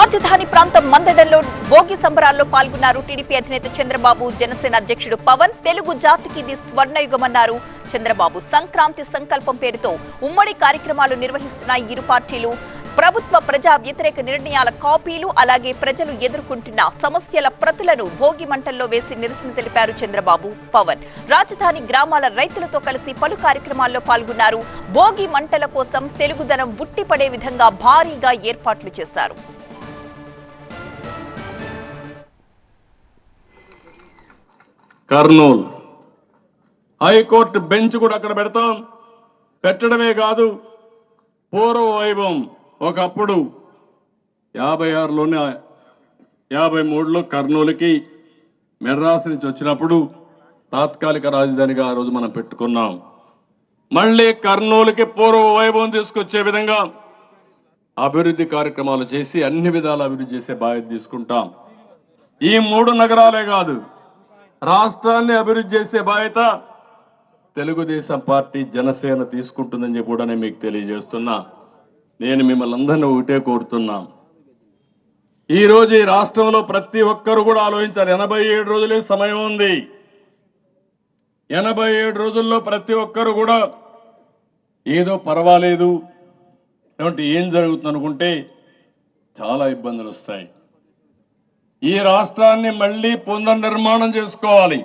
రాజధాని ప్రాంతం మందడంలో భోగి సంబరాల్లో పాల్గొన్నారు టీడీపీ అధినేత చంద్రబాబు జనసేన అధ్యక్షుడు పవన్ తెలుగు జాతికి ఇది స్వర్ణయుగమన్నారు. చంద్రబాబు సంక్రాంతి సంకల్పం పేరుతో ఉమ్మడి కార్యక్రమాలు నిర్వహిస్తున్న ఇరు పార్టీలు ప్రభుత్వ ప్రజా వ్యతిరేక నిర్ణయాల కాపీలు అలాగే ప్రజలు ఎదుర్కొంటున్న సమస్యల ప్రతులను భోగి మంటల్లో వేసి నిరసన తెలిపారు చంద్రబాబు పవన్. రాజధాని గ్రామాల రైతులతో కలిసి పలు కార్యక్రమాల్లో పాల్గొన్నారు. భోగి మంటల కోసం తెలుగుదనం ఉట్టిపడే విధంగా భారీగా ఏర్పాట్లు చేశారు. కర్నూలు. హైకోర్టు బెంచ్ కూడా అక్కడ పెడతాం. పెట్టడమే కాదు పూర్వ వైభవం ఒకప్పుడు యాభై ఆరులోనే యాభై మూడులో కర్నూలుకి మెడ్రాస్ నుంచి వచ్చినప్పుడు తాత్కాలిక రాజధానిగా ఆ రోజు మనం పెట్టుకున్నాం. మళ్ళీ కర్నూలుకి పూర్వ వైభవం తీసుకొచ్చే విధంగా అభివృద్ధి కార్యక్రమాలు చేసి అన్ని విధాల అభివృద్ధి చేసే బాధ్యత తీసుకుంటాం. ఈ మూడు నగరాలే కాదు రాష్ట్రాన్ని అభివృద్ధి చేసే బాధ్యత తెలుగుదేశం పార్టీ జనసేన తీసుకుంటుందని చెప్పి కూడా నేను మీకు తెలియజేస్తున్నా. నేను మిమ్మల్ని అందరినీ ఒకటే కోరుతున్నా. ఈరోజు ఈ రాష్ట్రంలో ప్రతి ఒక్కరు కూడా ఆలోచించాలి. ఎనభై ఏడు రోజులే సమయం ఉంది. ఎనభై ఏడు రోజుల్లో ప్రతి ఒక్కరు కూడా ఏదో పర్వాలేదు. ఏం జరుగుతుంది అనుకుంటే చాలా ఇబ్బందులు వస్తాయి. ఈ రాష్ట్రాన్ని మళ్ళీ పునర్నిర్మాణం చేసుకోవాలి.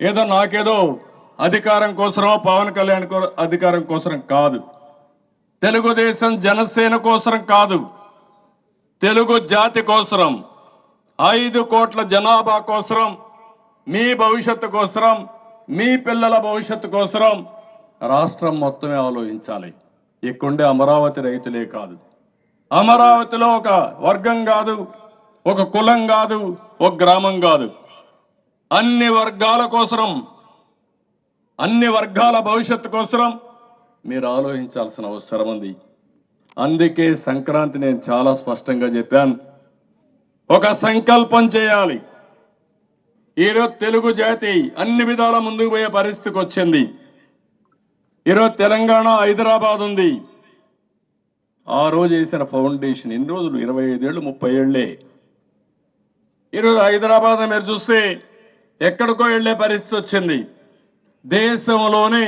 ఏదో నాకేదో అధికారం కోసమో పవన్ కళ్యాణ్ కో- అధికారం కోసం కాదు. తెలుగుదేశం జనసేన కోసం కాదు. తెలుగు జాతి కోసరం. ఐదు కోట్ల జనాభా కోసరం. మీ భవిష్యత్తు కోసరం. మీ పిల్లల భవిష్యత్తు కోసరం. రాష్ట్రం మొత్తమే ఆలోచించాలి. ఇక్కడుండే అమరావతి రైతులే కాదు. అమరావతిలో ఒక వర్గం కాదు. ఒక కులం కాదు ఒక గ్రామం కాదు. అన్ని వర్గాల కోసరం అన్ని వర్గాల భవిష్యత్తు కోసరం మీరు ఆలోచించాల్సిన అవసరం ఉంది. అందుకే సంక్రాంతి నేను చాలా స్పష్టంగా చెప్పాను. ఒక సంకల్పం చేయాలి. ఈరోజు తెలుగు జాతి అన్ని విధాల ముందుకు పోయే పరిస్థితికి వచ్చింది. ఈరోజు తెలంగాణ హైదరాబాద్ ఉంది. ఆ రోజు వేసిన ఫౌండేషన్ ఎన్ని రోజులు ఇరవై ఐదేళ్ళు ముప్పై ఏళ్ళే. ఈరోజు హైదరాబాద్ మీరు చూస్తే ఎక్కడికో వెళ్ళే పరిస్థితి వచ్చింది. దేశంలోనే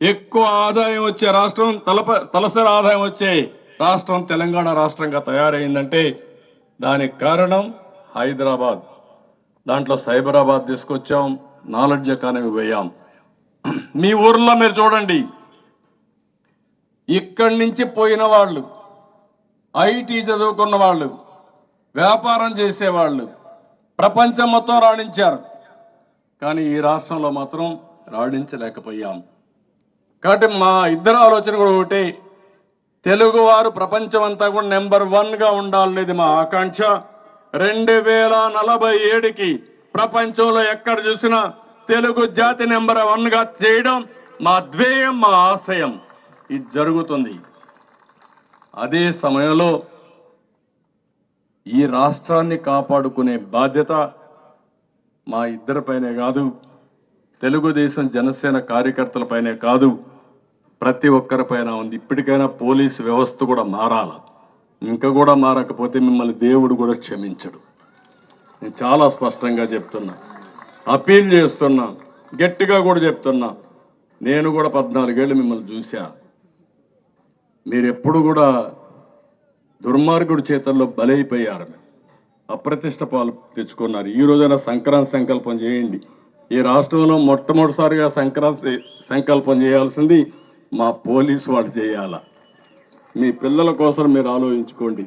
ఎక్కువ ఆదాయం వచ్చే రాష్ట్రం తలప తలసరి ఆదాయం వచ్చే రాష్ట్రం తెలంగాణ రాష్ట్రంగా తయారైందంటే దానికి కారణం హైదరాబాద్. దాంట్లో సైబరాబాద్ తీసుకొచ్చాం నాలెడ్జ్ ఎకానమీ పోయాం. మీ ఊర్లో మీరు చూడండి. ఇక్కడి నుంచి పోయిన వాళ్ళు ఐటీ చదువుకున్న వాళ్ళు వ్యాపారం చేసేవాళ్ళు. ప్రపంచం మొత్తం రాణించారు. కానీ ఈ రాష్ట్రంలో మాత్రం రాణించలేకపోయాం. కాబట్టి మా ఇద్దరు ఆలోచన కూడా ఒకటి. తెలుగువారు ప్రపంచం అంతా కూడా నెంబర్ వన్గా ఉండాలనేది మా ఆకాంక్ష. రెండు వేల నలభై ఏడుకి ప్రపంచంలో ఎక్కడ చూసినా తెలుగు జాతి నెంబర్ వన్గా చేయడం మా ధ్యేయం మా ఆశయం. ఇది జరుగుతుంది. అదే సమయంలో ఈ రాష్ట్రాన్ని కాపాడుకునే బాధ్యత మా ఇద్దరిపైనే కాదు తెలుగుదేశం జనసేన కార్యకర్తలపైనే కాదు ప్రతి ఒక్కరిపైన ఉంది. ఇప్పటికైనా పోలీసు వ్యవస్థ కూడా మారాల. ఇంకా కూడా మారకపోతే మిమ్మల్ని దేవుడు కూడా క్షమించడు. నేను చాలా స్పష్టంగా చెప్తున్నా. అపీల్ చేస్తున్నా. గట్టిగా కూడా చెప్తున్నా. నేను కూడా పద్నాలుగేళ్ళు మిమ్మల్ని చూశా. మీరు ఎప్పుడు కూడా దుర్మార్గుడి చేతుల్లో బలైపోయారు అప్రతిష్ట పాలు తెచ్చుకున్నారు. ఈ రోజైనా సంక్రాంతి సంకల్పం చేయండి. ఈ రాష్ట్రంలో మొట్టమొదటిసారిగా సంక్రాంతి సంకల్పం చేయాల్సింది మా పోలీసు వాళ్ళు చేయాల? మీ పిల్లల కోసం మీరు ఆలోచించుకోండి.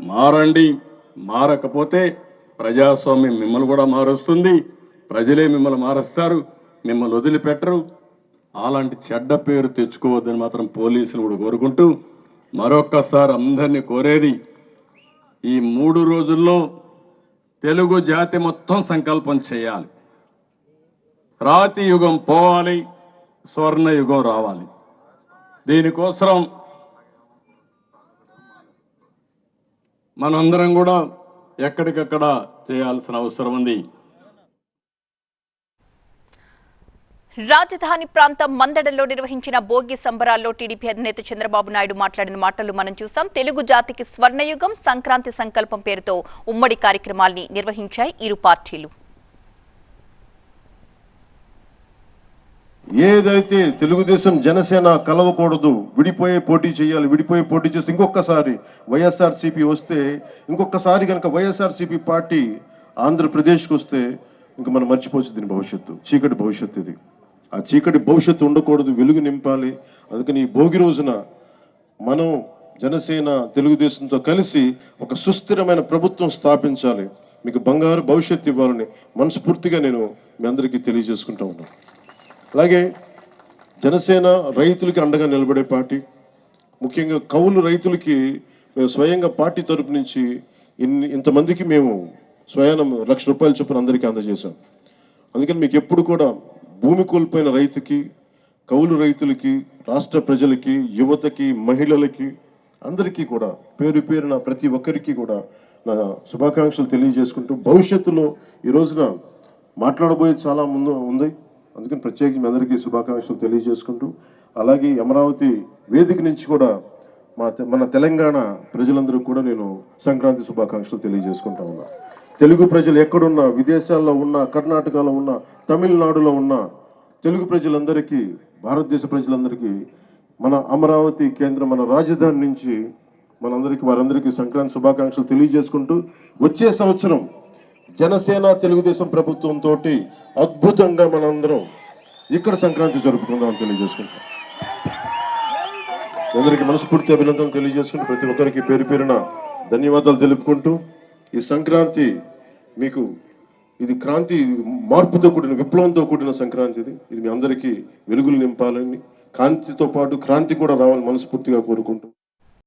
మారండి మారకపోతే ప్రజాస్వామ్యం మిమ్మల్ని కూడా మారుస్తుంది. ప్రజలే మిమ్మల్ని మారుస్తారు మిమ్మల్ని వదిలిపెట్టరు. అలాంటి చెడ్డ పేరు తెచ్చుకోవద్దని మాత్రం పోలీసులు కూడా కోరుకుంటూ మరొక్కసారి అందరినీ కోరేది ఈ మూడు రోజుల్లో తెలుగు జాతి మొత్తం సంకల్పం చేయాలి. రాతి యుగం పోవాలి స్వర్ణయుగం రావాలి. దీనికోసం మనందరం కూడా ఎక్కడికక్కడ చేయాల్సిన అవసరం ఉంది. రాజధాని ప్రాంతం మందడంలో నిర్వహించిన భోగి సంబరాల్లో టీడీపీ అధినేత చంద్రబాబు నాయుడు మాట్లాడిన మాటలు మనం చూసాం. తెలుగు జాతికి స్వర్ణయుగం సంక్రాంతి సంకల్పం పేరుతో ఉమ్మడి కార్యక్రమాల్ని నిర్వహించాయి ఇరు పార్టీలు. ఏదైతే తెలుగుదేశం జనసేన కలవకూడదు విడిపోయే పోటీ చేయాలి విడిపోయే పోటీ చేస్తే ఇంకొకసారి వైఎస్ఆర్సీపీ వస్తే ఇంకొకసారి కనుక వైఎస్ఆర్సీపీ పార్టీ ఆంధ్రప్రదేశ్కి వస్తే ఇంక మనం మర్చిపోవచ్చు దీని భవిష్యత్తు చీకటి భవిష్యత్తు ఇది. ఆ చీకటి భవిష్యత్తు ఉండకూడదు వెలుగు నింపాలి. అందుకని ఈ భోగి రోజున మనం జనసేన తెలుగుదేశంతో కలిసి ఒక సుస్థిరమైన ప్రభుత్వం స్థాపించాలి. మీకు బంగారు భవిష్యత్తు ఇవ్వాలని మనస్ఫూర్తిగా నేను మీ అందరికీ తెలియజేసుకుంటా ఉన్నాను. అలాగే జనసేన రైతులకి అండగా నిలబడే పార్టీ ముఖ్యంగా కౌలు రైతులకి మేము స్వయంగా పార్టీ తరపు నుంచి ఇన్ని ఇంతమందికి మేము స్వయానం లక్ష రూపాయల చొప్పున అందరికీ అందజేశాం. అందుకని మీకు ఎప్పుడు కూడా భూమి కోల్పోయిన రైతుకి కౌలు రైతులకి రాష్ట్ర ప్రజలకి యువతకి మహిళలకి అందరికీ కూడా పేరు పేరున ప్రతి ఒక్కరికి కూడా నా శుభాకాంక్షలు తెలియజేసుకుంటూ భవిష్యత్తులో ఈ రోజున మాట్లాడబోయేది చాలా ముందు ఉంది. అందుకని ప్రత్యేకించి మీ అందరికీ శుభాకాంక్షలు తెలియజేసుకుంటూ అలాగే అమరావతి వేదిక నుంచి కూడా మా మన తెలంగాణ ప్రజలందరూ కూడా నేను సంక్రాంతి శుభాకాంక్షలు తెలియజేసుకుంటా ఉన్నాను తెలుగు ప్రజలు ఎక్కడున్నా విదేశాల్లో ఉన్న కర్ణాటకలో ఉన్న తమిళనాడులో ఉన్న తెలుగు ప్రజలందరికీ భారతదేశ ప్రజలందరికీ మన అమరావతి కేంద్రం మన రాజధాని నుంచి మనందరికీ వారందరికీ సంక్రాంతి శుభాకాంక్షలు తెలియజేసుకుంటూ వచ్చే సంవత్సరం జనసేన తెలుగుదేశం ప్రభుత్వం తోటి అద్భుతంగా మనందరం ఇక్కడ సంక్రాంతి జరుపుకుందామని తెలియజేసుకుంటాం. అందరికీ మనస్ఫూర్తి అభినందనలు తెలియజేసుకుంటూ ప్రతి ఒక్కరికి పేరు పేరున ధన్యవాదాలు తెలుపుకుంటూ ఈ సంక్రాంతి మీకు ఇది క్రాంతి మార్పుతో కూడిన విప్లవంతో కూడిన సంక్రాంతి ఇది. ఇది మీ అందరికీ వెలుగులు నింపాలని కాంతితో పాటు క్రాంతి కూడా రావాలని మనస్ఫూర్తిగా కోరుకుంటూ